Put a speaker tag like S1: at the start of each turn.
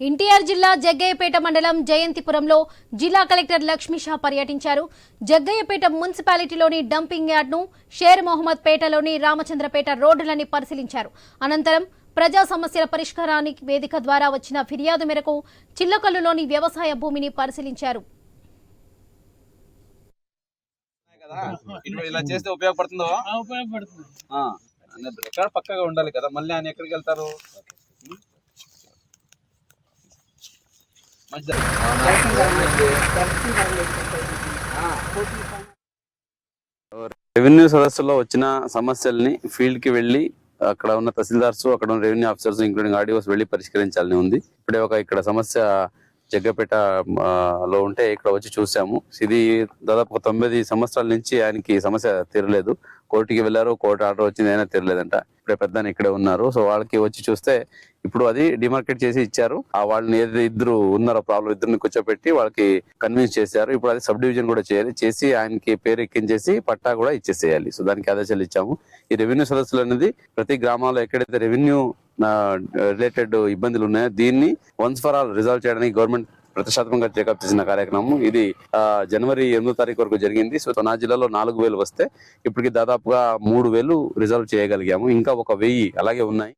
S1: ఎన్టీఆర్ జిల్లా జగ్గయ్యపేట మండలం జయంతిపురంలో జిల్లా కలెక్టర్ లక్ష్మీ షా పర్యటించారు. జగ్గయ్యపేట మున్సిపాలిటీలోని డంపింగ్ యార్డ్ను షేర్ మొహమ్మద్ పేటలోని రామచంద్రపేట రోడ్డులని పరిశీలించారు. అనంతరం ప్రజా సమస్యల పరిష్కారానికి వేదిక ద్వారా వచ్చిన ఫిర్యాదు మేరకు చిల్లకల్లులోని వ్యవసాయ భూమిని పరిశీలించారు.
S2: ఇలా చేస్తే ఉపయోగపడుతుందో?
S3: ఆ, ఉపయోగపడుతుంది.
S2: పక్కగా ఉండాలి కదా? మళ్ళీ ఆయన ఎక్కడికి వెళ్తారు?
S4: రెవెన్యూ సదస్సులో వచ్చిన సమస్యల్ని ఫీల్డ్కి వెళ్ళి అక్కడ ఉన్న తహసీల్దార్స్ అక్కడ ఉన్న రెవెన్యూ ఆఫీసర్స్ ఇంక్లూడింగ్ ఆర్డీఓస్ వెళ్ళి పరిష్కరించాలని ఉంది. ఇప్పుడే ఒక ఇక్కడ సమస్య జగ్గపేట లో ఉంటే ఇక్కడ వచ్చి చూసాము. ఇది దాదాపు ఒక తొమ్మిది సంవత్సరాల నుంచి ఆయనకి సమస్య తీరలేదు. కోర్టుకి వెళ్ళారు కోర్టు ఆర్డర్ వచ్చింది అయినా తీరలేదంట. ఇప్పుడే పెద్ద ఇక్కడే ఉన్నారు. సో వాళ్ళకి వచ్చి చూస్తే ఇప్పుడు అది డిమార్కెట్ చేసి ఇచ్చారు. ఆ వాళ్ళని ఏదైతే ఇద్దరు ఉన్నారో ప్రాబ్లం ఇద్దరిని కూర్చోబెట్టి వాళ్ళకి కన్విన్స్ చేశారు. ఇప్పుడు అది సబ్ డివిజన్ కూడా చేయాలి చేసి ఆయనకి పేరు ఎక్కించేసి పట్టా కూడా ఇచ్చేసేయాలి. సో దానికి ఆదేశాలు ఇచ్చాము. ఈ రెవెన్యూ సదస్సులు అనేది ప్రతి గ్రామాల్లో ఎక్కడైతే రెవెన్యూ రిలేటెడ్ ఇబ్బందులు ఉన్నాయో దీన్ని వన్స్ ఫర్ ఆల్ రిజాల్వ్ చేయడానికి గవర్నమెంట్ ప్రతిష్టాత్మకంగా చేకప్ చేసిన కార్యక్రమం ఇది జనవరి ఎనిమిదో తారీఖు వరకు జరిగింది. సో నా జిల్లాలో నాలుగు వేలు వస్తే ఇప్పటికి దాదాపుగా మూడు వేలు రిజర్వ్ చేయగలిగాము. ఇంకా ఒక వెయ్యి అలాగే ఉన్నాయి.